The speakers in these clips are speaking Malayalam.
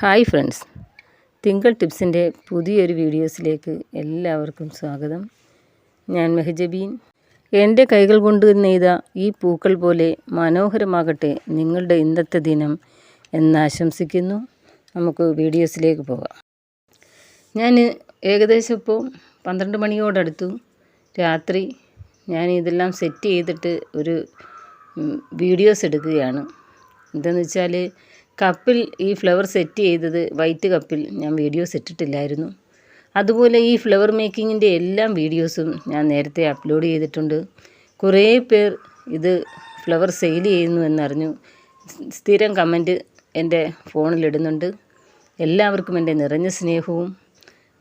Hi friends. തിങ്കൾ ടിപ്സിന്റെ പുതിയൊരു വീഡിയോസിലേക്ക് എല്ലാവർക്കും സ്വാഗതം. ഞാൻ മെഹജബീൻ. എന്റെ കൈകൾ കൊണ്ട് നെയ്ത ഈ പൂക്കൾ പോലെ മനോഹരമാകട്ടെ നിങ്ങളുടെ ഇന്നത്തെ ദിനം എന്നാശംസിക്കുന്നു നമുക്ക് വീഡിയോസിലേക്ക് പോകാം. ഞാൻ ഏകദേശം ഇപ്പോൾ പന്ത്രണ്ട് മണിയോടടുത്തു. രാത്രി ഞാൻ ഇതെല്ലാം സെറ്റ് ചെയ്തിട്ട് ഒരു വീഡിയോസ് എടുക്കുകയാണ്. എന്താണെന്ന് വെച്ചാൽ കപ്പിൽ ഈ ഫ്ലവർ സെറ്റ് ചെയ്തത് വൈറ്റ് കപ്പിൽ ഞാൻ വീഡിയോസ് ഇട്ടിട്ടില്ലായിരുന്നു. അതുപോലെ ഈ ഫ്ലവർ മേക്കിങ്ങിന്റെ എല്ലാ വീഡിയോസും ഞാൻ നേരത്തെ അപ്ലോഡ് ചെയ്തിട്ടുണ്ട്. കുറേ പേർ ഇത് ഫ്ലവർ സെയിൽ ചെയ്യുന്നു എന്നറിഞ്ഞു. സ്ഥിരം കമന്റ് എന്റെ ഫോണിലിടുന്നുണ്ട്. എല്ലാവർക്കും എന്റെ നിറഞ്ഞ സ്നേഹവും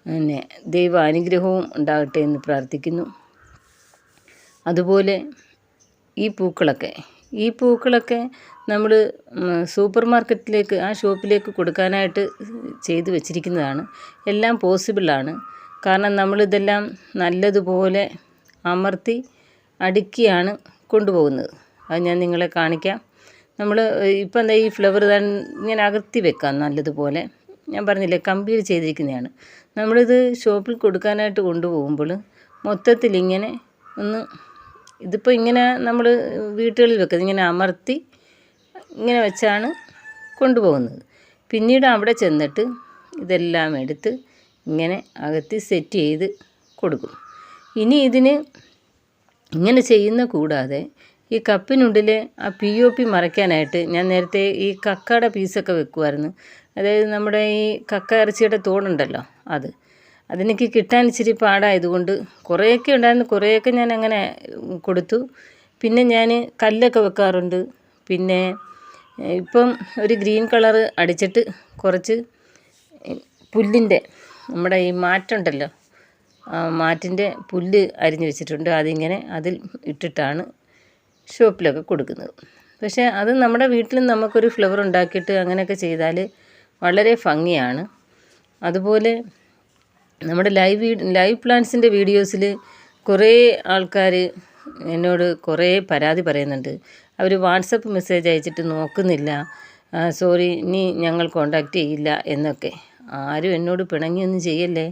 പിന്നെ ദൈവ അനുഗ്രഹവും ഉണ്ടാകട്ടെ എന്ന് പ്രാർത്ഥിക്കുന്നു. അതുപോലെ ഈ പൂക്കളൊക്കെ ഈ പൂക്കളൊക്കെ നമ്മൾ സൂപ്പർ മാർക്കറ്റിലേക്ക് ആ ഷോപ്പിലേക്ക് കൊടുക്കാനായിട്ട് ചെയ്തു വെച്ചിരിക്കുന്നതാണ്. എല്ലാം പോസിബിളാണ് കാരണം നമ്മളിതെല്ലാം നല്ലതുപോലെ അമർത്തി അടുക്കിയാണ് കൊണ്ടുപോകുന്നത്. അത് ഞാൻ നിങ്ങളെ കാണിക്കാം. നമ്മൾ ഇപ്പം എന്താ ഈ ഫ്ലവർ ഇങ്ങനെ അകർത്തി വെക്കാം നല്ലതുപോലെ. ഞാൻ പറഞ്ഞില്ലേ കമ്പിയിൽ ചെയ്തിരിക്കുന്നതാണ്. നമ്മളിത് ഷോപ്പിൽ കൊടുക്കാനായിട്ട് കൊണ്ടുപോകുമ്പോൾ മൊത്തത്തിൽ ഇങ്ങനെ ഒന്ന് ഇതിപ്പോൾ ഇങ്ങനെ നമ്മൾ വീട്ടുകളിൽ വെക്കുന്നത് ഇങ്ങനെ അമർത്തി ഇങ്ങനെ വെച്ചാണ് കൊണ്ടുപോകുന്നത്. പിന്നീട് അവിടെ ചെന്നിട്ട് ഇതെല്ലാം എടുത്ത് ഇങ്ങനെ അകത്തി സെറ്റ് ചെയ്ത് കൊടുക്കും. ഇനി ഇതിന് ഇങ്ങനെ ചെയ്യുന്ന കൂടാതെ ഈ കപ്പിനുള്ളിലെ ആ പി ഒ പി മറയ്ക്കാനായിട്ട് ഞാൻ നേരത്തെ ഈ കക്കയുടെ പീസൊക്കെ വെക്കുമായിരുന്നു അതായത് നമ്മുടെ ഈ കക്ക ഇറച്ചിയുടെ തോടുണ്ടല്ലോ അത്. അതെനിക്ക് കിട്ടാൻ ഇച്ചിരി പാടായതുകൊണ്ട് കുറേയൊക്കെ ഉണ്ടായിരുന്നു. കുറേയൊക്കെ ഞാൻ അങ്ങനെ കൊടുത്തു. പിന്നെ ഞാൻ കല്ലൊക്കെ വെക്കാറുണ്ട്. പിന്നെ ഇപ്പം ഒരു ഗ്രീൻ കളറ് അടിച്ചിട്ട് കുറച്ച് പുല്ലിന്റെ നമ്മുടെ ഈ മാറ്റുണ്ടല്ലോ മാറ്റിന്റെ പുല്ല് അരിഞ്ഞ് വെച്ചിട്ടുണ്ട്. അതിങ്ങനെ അതിൽ ഇട്ടിട്ടാണ് ഷോപ്പിലൊക്കെ കൊടുക്കുന്നത്. പക്ഷേ അത് നമ്മുടെ വീട്ടിൽ നമുക്കൊരു ഫ്ലവർ ഉണ്ടാക്കിയിട്ട് അങ്ങനെയൊക്കെ ചെയ്താൽ വളരെ ഭംഗിയാണ്. അതുപോലെ നമ്മുടെ ലൈവ് ലൈവ് പ്ലാന്റ്സിന്റെ വീഡിയോസിൽ കുറേ ആൾക്കാർ എന്നോട് കുറേ പരാതി പറയുന്നുണ്ട്. അവർ വാട്സപ്പ് മെസ്സേജ് അയച്ചിട്ട് നോക്കുന്നില്ല. സോറി ഇനി ഞങ്ങൾ കോണ്ടാക്റ്റ് ചെയ്യില്ല എന്നൊക്കെ. ആരും എന്നോട് പിണങ്ങിയൊന്നും ചെയ്യല്ലേ?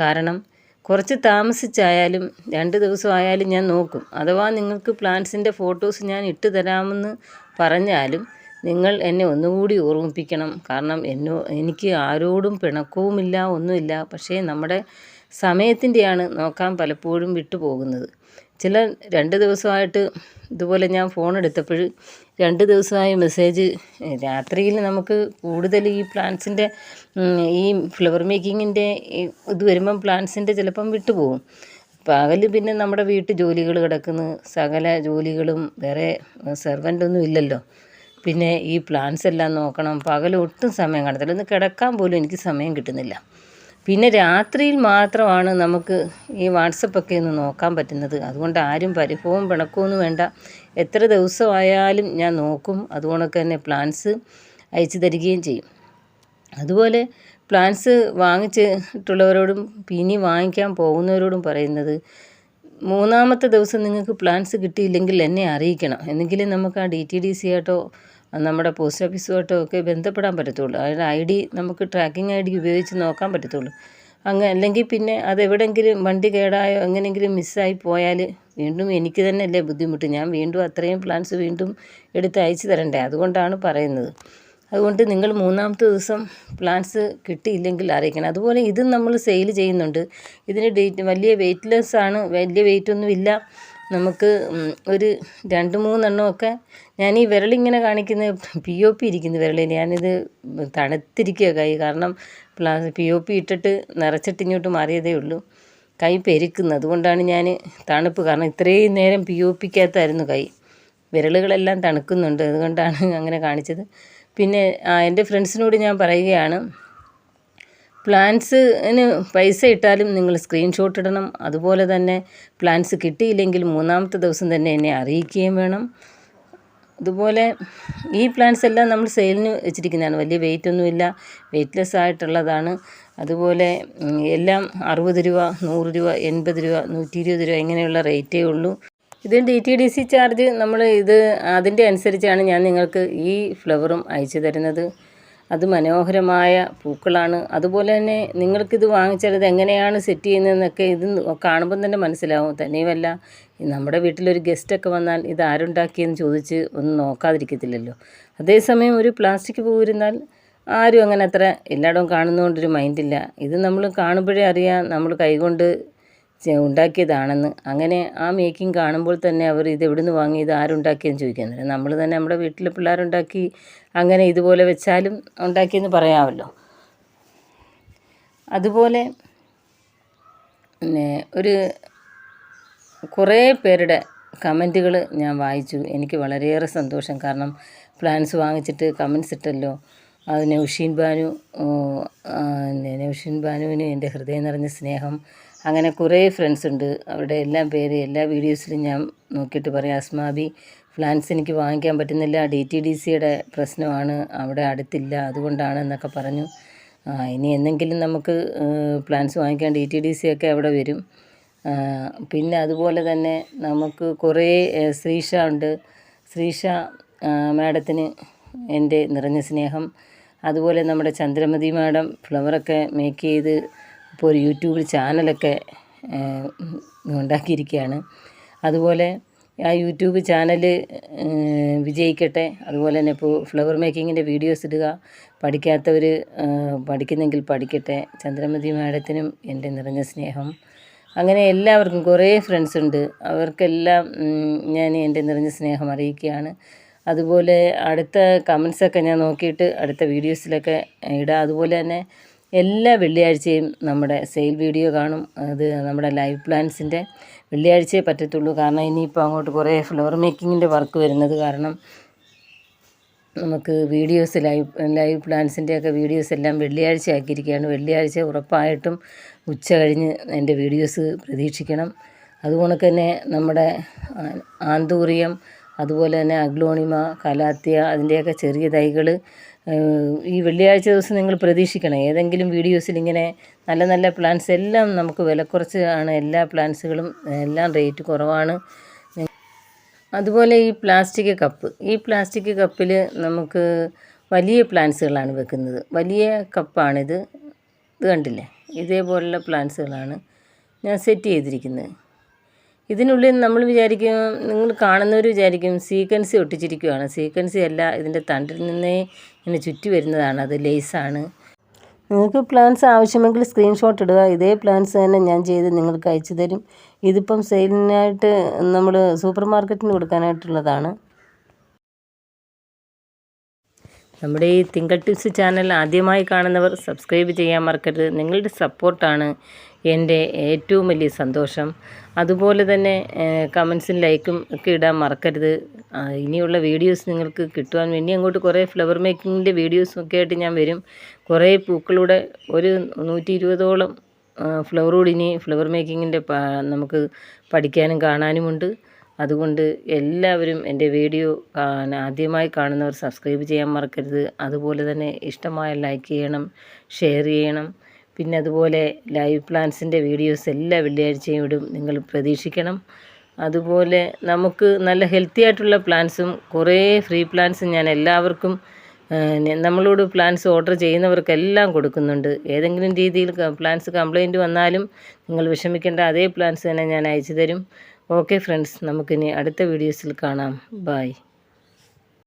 കാരണം കുറച്ച് താമസിച്ചായാലും രണ്ട് ദിവസമായാലും ഞാൻ നോക്കും. അഥവാ നിങ്ങൾക്ക് പ്ലാന്റ്സിന്റെ ഫോട്ടോസ് ഞാൻ ഇട്ട് തരാമെന്ന് പറഞ്ഞാലും നിങ്ങൾ എന്നെ ഒന്നുകൂടി ഓർമ്മിപ്പിക്കണം. കാരണം എന്നോ എനിക്ക് ആരോടും പിണക്കവുമില്ല ഒന്നുമില്ല. പക്ഷേ നമ്മുടെ സമയത്തിന്റെയാണ് നോക്കാൻ പലപ്പോഴും വിട്ടുപോകുന്നത്. ചില രണ്ട് ദിവസമായിട്ട് ഇതുപോലെ ഞാൻ ഫോൺ എടുത്തപ്പോൾ രണ്ട് ദിവസമായി മെസ്സേജ് രാത്രിയിൽ നമുക്ക് കൂടുതൽ ഈ പ്ലാന്റ്സിന്റെ ഈ ഫ്ലവർ മേക്കിങ്ങിന്റെ ഇത് വരുമ്പം പ്ലാന്റ്സിന്റെ ചിലപ്പം വിട്ടുപോകും. പകൽ പിന്നെ നമ്മുടെ വീട്ടു ജോലികൾ കിടക്കുന്നു. സകല ജോലികളും വേറെ സെർവന്റ് ഒന്നും ഇല്ലല്ലോ. പിന്നെ ഈ പ്ലാന്റ്സ് എല്ലാം നോക്കണം. പകൽ ഒട്ടും സമയം കാണത്തില്ല. ഒന്ന് കിടക്കാൻ പോലും എനിക്ക് സമയം കിട്ടുന്നില്ല. പിന്നെ രാത്രിയിൽ മാത്രമാണ് നമുക്ക് ഈ വാട്സപ്പൊക്കെ ഒന്ന് നോക്കാൻ പറ്റുന്നത്. അതുകൊണ്ട് ആരും പരിഭവം പിണക്കമൊന്നും വേണ്ട. എത്ര ദിവസമായാലും ഞാൻ നോക്കും. അതുകൊണ്ടൊക്കെ തന്നെ പ്ലാൻസ് അയച്ചു തരികയും ചെയ്യും. അതുപോലെ പ്ലാൻസ് വാങ്ങിച്ചിട്ടുള്ളവരോടും പിന്നെ വാങ്ങിക്കാൻ പോകുന്നവരോടും പറയുന്നത് മൂന്നാമത്തെ ദിവസം നിങ്ങൾക്ക് പ്ലാൻസ് കിട്ടിയില്ലെങ്കിൽ എന്നെ അറിയിക്കണം. എന്നെങ്കിലും നമുക്ക് ആ ഡി ടി ഡി സി ആയിട്ടോ നമ്മുടെ പോസ്റ്റ് ഓഫീസുമായിട്ടോ ഒക്കെ ബന്ധപ്പെടാൻ പറ്റത്തുള്ളൂ. അതിന്റെ ഐ ഡി നമുക്ക് ട്രാക്കിംഗ് ഐ ഡി ഉപയോഗിച്ച് നോക്കാൻ പറ്റത്തുള്ളൂ. അങ്ങ് അല്ലെങ്കിൽ പിന്നെ അത് എവിടെയെങ്കിലും വണ്ടി കേടായോ എങ്ങനെയെങ്കിലും മിസ്സായി പോയാൽ വീണ്ടും എനിക്ക് തന്നെ അല്ലേ ബുദ്ധിമുട്ട്. ഞാൻ വീണ്ടും അത്രയും പ്ലാൻസ് വീണ്ടും എടുത്ത് അയച്ചു തരണ്ടേ? അതുകൊണ്ടാണ് പറയുന്നത്. അതുകൊണ്ട് നിങ്ങൾ മൂന്നാമത്തെ ദിവസം പ്ലാൻസ് കിട്ടിയില്ലെങ്കിൽ അറിയിക്കണം. അതുപോലെ ഇതും നമ്മൾ സെയിൽ ചെയ്യുന്നുണ്ട്. ഇതിന് ഡേറ്റ് വലിയ വെയ്റ്റ്ലെസ് ആണ് വലിയ വെയിറ്റ് ഒന്നുമില്ല നമുക്ക് ഒരു രണ്ട് മൂന്നെണ്ണമൊക്കെ ഞാൻ ഈ വിരലിങ്ങനെ കാണിക്കുന്ന പി ഒ പി ഇരിക്കുന്ന വിരൽ ഞാനിത് തണുത്തിരിക്കുക കൈ. കാരണം പ്ലാ പി ഒ പി ഇട്ടിട്ട് നിറച്ചിട്ട് ഇങ്ങോട്ട് മാറിയതേ ഉള്ളൂ. കൈ പെരുക്കുന്നത് അതുകൊണ്ടാണ് ഞാൻ തണുപ്പ്. കാരണം ഇത്രയും നേരം പി ഒ പിക്കകത്തായിരുന്നു കൈ. വിരലുകളെല്ലാം തണുക്കുന്നുണ്ട്. അതുകൊണ്ടാണ് അങ്ങനെ കാണിച്ചത്. പിന്നെ എന്റെ ഫ്രണ്ട്സിനോട് ഞാൻ പറയുകയാണ് പ്ലാൻസിന് പൈസ ഇട്ടാലും നിങ്ങൾ സ്ക്രീൻഷോട്ട് ഇടണം. അതുപോലെ തന്നെ പ്ലാൻസ് കിട്ടിയില്ലെങ്കിൽ മൂന്നാമത്തെ ദിവസം തന്നെ എന്നെ അറിയിക്കുകയും വേണം. അതുപോലെ ഈ പ്ലാൻസ് എല്ലാം നമ്മൾ സെയിലിന് വെച്ചിരിക്കുന്നതാണ്. വലിയ വെയിറ്റ് ഒന്നുമില്ല വെയ്റ്റ്ലെസ് ആയിട്ടുള്ളതാണ്. അതുപോലെ എല്ലാം അറുപത് രൂപ നൂറ് രൂപ എൺപത് രൂപ നൂറ്റി ഇരുപത് രൂപ ഇങ്ങനെയുള്ള റേറ്റേ ഉള്ളൂ. ഇത് D T D C charge നമ്മൾ ഇത് അതിന്റെ അനുസരിച്ചാണ് ഞാൻ നിങ്ങൾക്ക് ഈ ഫ്ലവറും അയച്ചു തരുന്നത്. അത് മനോഹരമായ പൂക്കളാണ്. അതുപോലെ തന്നെ നിങ്ങൾക്കിത് വാങ്ങിച്ചാൽ ഇത് എങ്ങനെയാണ് സെറ്റ് ചെയ്യുന്നതെന്നൊക്കെ ഇത് കാണുമ്പം തന്നെ മനസ്സിലാവും. തന്നെയുമല്ല നമ്മുടെ വീട്ടിലൊരു ഗസ്റ്റൊക്കെ വന്നാൽ ഇത് ആരുണ്ടാക്കിയെന്ന് ചോദിച്ച് ഒന്നും നോക്കാതിരിക്കത്തില്ലല്ലോ. അതേസമയം ഒരു പ്ലാസ്റ്റിക് പൂവിരുന്നാൽ ആരും അങ്ങനെ അത്ര എല്ലായിടവും കാണുന്നതുകൊണ്ടൊരു മൈൻഡില്ല ഇത് നമ്മൾ കാണുമ്പോഴേ അറിയാം നമ്മൾ കൈകൊണ്ട് ഉണ്ടാക്കിയതാണെന്ന്. അങ്ങനെ ആ മേക്കിംഗ് കാണുമ്പോൾ തന്നെ അവർ ഇത് എവിടെ നിന്ന് വാങ്ങി ഇത് ആരുണ്ടാക്കിയെന്ന് ചോദിക്കാൻ നമ്മൾ തന്നെ നമ്മുടെ വീട്ടിൽ പിള്ളേരുണ്ടാക്കി അങ്ങനെ ഇതുപോലെ വെച്ചാലും ഉണ്ടാക്കിയെന്ന് പറയാമല്ലോ. അതുപോലെ പിന്നെ ഒരു കുറേ പേരുടെ കമന്റുകൾ ഞാൻ വായിച്ചു. എനിക്ക് വളരെയേറെ സന്തോഷം. കാരണം പ്ലാൻസ് വാങ്ങിച്ചിട്ട് കമൻസ് ഇട്ടല്ലോ. അത് നൗഷീൻ ബാനു നൗഷീൻ ബാനുവിന് എന്റെ ഹൃദയം നിറഞ്ഞ സ്നേഹം അങ്ങനെ കുറേ ഫ്രണ്ട്സ് ഉണ്ട്. അവരുടെ എല്ലാം പേര് എല്ലാ വീഡിയോസിലും ഞാൻ നോക്കിയിട്ട് പറയാം. അസ്മാബി പ്ലാൻസ് എനിക്ക് വാങ്ങിക്കാൻ പറ്റുന്നില്ല. ഡി ടി ഡി സിയുടെ പ്രശ്നമാണ്. അവിടെ അടുത്തില്ല. അതുകൊണ്ടാണ് എന്നൊക്കെ പറഞ്ഞു ഇനി എന്തെങ്കിലും നമുക്ക് പ്ലാൻസ് വാങ്ങിക്കാൻ ഡി ടി ഡി സി ഒക്കെ അവിടെ വരും. പിന്നെ അതുപോലെ തന്നെ നമുക്ക് കുറേ ശ്രീഷ ഉണ്ട്. ശ്രീഷ മാഡത്തിന് എന്റെ നിറഞ്ഞ സ്നേഹം. അതുപോലെ നമ്മുടെ ചന്ദ്രമതി മാഡം ഫ്ലവറൊക്കെ മേക്ക് ചെയ്ത് ഇപ്പോൾ ഒരു യൂട്യൂബിൽ ചാനലൊക്കെ ഉണ്ടാക്കിയിരിക്കുകയാണ്. അതുപോലെ ആ യൂട്യൂബ് ചാനൽ വിജയിക്കട്ടെ. അതുപോലെ തന്നെ ഇപ്പോൾ ഫ്ലവർ മേക്കിങ്ങിന്റെ വീഡിയോസ് ഇടുക. പഠിക്കാത്തവർ പഠിക്കുന്നെങ്കിൽ പഠിക്കട്ടെ. ചന്ദ്രമതി മാഡത്തിനും എന്റെ നിറഞ്ഞ സ്നേഹം. അങ്ങനെ എല്ലാവർക്കും കുറേ ഫ്രണ്ട്സ് ഉണ്ട്. അവർക്കെല്ലാം ഞാൻ എന്റെ നിറഞ്ഞ സ്നേഹം അറിയിക്കുകയാണ്. അതുപോലെ അടുത്ത കമൻസൊക്കെ ഞാൻ നോക്കിയിട്ട് അടുത്ത വീഡിയോസിലൊക്കെ ഇടാം. അതുപോലെ തന്നെ എല്ലാ വെള്ളിയാഴ്ചയും നമ്മുടെ സെയിൽ വീഡിയോ കാണും. അത് നമ്മുടെ ലൈവ് പ്ലാൻസിന്റെ വെള്ളിയാഴ്ചയെ പറ്റത്തുള്ളൂ. കാരണം ഇനിയിപ്പോൾ അങ്ങോട്ട് കുറേ ഫ്ലവർ മേക്കിങ്ങിന്റെ വർക്ക് വരുന്നത് കാരണം നമുക്ക് വീഡിയോസ് ലൈവ് ലൈവ് പ്ലാൻസിന്റെയൊക്കെ വീഡിയോസ് എല്ലാം വെള്ളിയാഴ്ച ആക്കിയിരിക്കുകയാണ് വെള്ളിയാഴ്ച ഉറപ്പായിട്ടും ഉച്ച കഴിഞ്ഞ് എന്റെ വീഡിയോസ് പ്രതീക്ഷിക്കണം. അതുകൊണ്ട് തന്നെ നമ്മുടെ ആന്തൂറിയം അതുപോലെ തന്നെ അഗ്ലോണിമ കലാത്തിയ അതിന്റെയൊക്കെ ചെറിയ തൈകൾ ഈ വെള്ളിയാഴ്ച ദിവസം നിങ്ങൾ പ്രതീക്ഷിക്കണം. ഏതെങ്കിലും വീഡിയോസിൽ ഇങ്ങനെ നല്ല നല്ല പ്ലാൻസ് എല്ലാം നമുക്ക് വില കുറച്ചാണ് എല്ലാ പ്ലാൻസുകളും എല്ലാം റേറ്റ് കുറവാണ്. അതുപോലെ ഈ പ്ലാസ്റ്റിക് കപ്പ് ഈ പ്ലാസ്റ്റിക് കപ്പിൽ നമുക്ക് വലിയ പ്ലാന്റ്സുകളാണ് വെക്കുന്നത്. വലിയ കപ്പാണിത് ഇത് കണ്ടില്ലേ? ഇതേപോലുള്ള പ്ലാന്റ്സുകളാണ് ഞാൻ സെറ്റ് ചെയ്തിരിക്കുന്നത്. ഇതിനുള്ളിൽ നമ്മൾ വിചാരിക്കും നിങ്ങൾ കാണുന്നവർ വിചാരിക്കും സീക്വൻസി ഒട്ടിച്ചിരിക്കുകയാണ് സീക്വൻസി അല്ല ഇതിന്റെ തണ്ടിൽ നിന്നേ ഇങ്ങനെ ചുറ്റി വരുന്നതാണ്. അത് ലേസാണ്. നിങ്ങൾക്ക് പ്ലാൻസ് ആവശ്യമെങ്കിൽ സ്ക്രീൻഷോട്ട് ഇടുക. ഇതേ പ്ലാൻസ് തന്നെ ഞാൻ ചെയ്ത് നിങ്ങൾക്ക് അയച്ചു തരും. ഇതിപ്പം സെയിലിനായിട്ട് നമ്മൾ സൂപ്പർ മാർക്കറ്റിന് കൊടുക്കാനായിട്ടുള്ളതാണ്. നമ്മുടെ ഈ തിങ്കൾ ടിപ്സ് ചാനൽ ആദ്യമായി കാണുന്നവർ സബ്സ്ക്രൈബ് ചെയ്യാൻ മറക്കരുത്. നിങ്ങളുടെ സപ്പോർട്ടാണ് എന്റെ ഏറ്റവും വലിയ സന്തോഷം. അതുപോലെ തന്നെ കമൻസും ലൈക്കും ഒക്കെ ഇടാൻ മറക്കരുത്. ഇനിയുള്ള വീഡിയോസ് നിങ്ങൾക്ക് കിട്ടുവാൻ വേണ്ടി അങ്ങോട്ട് കുറേ ഫ്ലവർ മേക്കിങ്ങിന്റെ വീഡിയോസും ഒക്കെ ആയിട്ട് ഞാൻ വരും. കുറേ പൂക്കളുടെ ഒരു നൂറ്റി ഇരുപതോളം ഫ്ലവറോട് ഇനി ഫ്ലവർ മേക്കിങ്ങിന്റെ നമുക്ക് പഠിക്കാനും കാണാനുമുണ്ട്. അതുകൊണ്ട് എല്ലാവരും എന്റെ വീഡിയോ ആദ്യമായി കാണുന്നവർ സബ്സ്ക്രൈബ് ചെയ്യാൻ മറക്കരുത്. അതുപോലെ തന്നെ ഇഷ്ടമായ ലൈക്ക് ചെയ്യണം ഷെയർ ചെയ്യണം. പിന്നെ അതുപോലെ ലൈവ് പ്ലാൻസിന്റെ വീഡിയോസ് എല്ലാ വെള്ളിയാഴ്ചയും ഇടും. നിങ്ങൾ പ്രതീക്ഷിക്കണം. അതുപോലെ നമുക്ക് നല്ല ഹെൽത്തി ആയിട്ടുള്ള പ്ലാൻസും കുറേ ഫ്രീ പ്ലാൻസും ഞാൻ എല്ലാവർക്കും നമ്മളോട് പ്ലാൻസ് ഓർഡർ ചെയ്യുന്നവർക്കെല്ലാം കൊടുക്കുന്നുണ്ട്. ഏതെങ്കിലും രീതിയിൽ പ്ലാൻസ് കംപ്ലൈന്റ് വന്നാലും നിങ്ങൾ വിഷമിക്കേണ്ട അതേ പ്ലാൻസ് തന്നെ ഞാൻ അയച്ചു തരും ഓക്കെ ഫ്രണ്ട്സ് നമുക്കിനി അടുത്ത വീഡിയോസിൽ കാണാം. ബായ്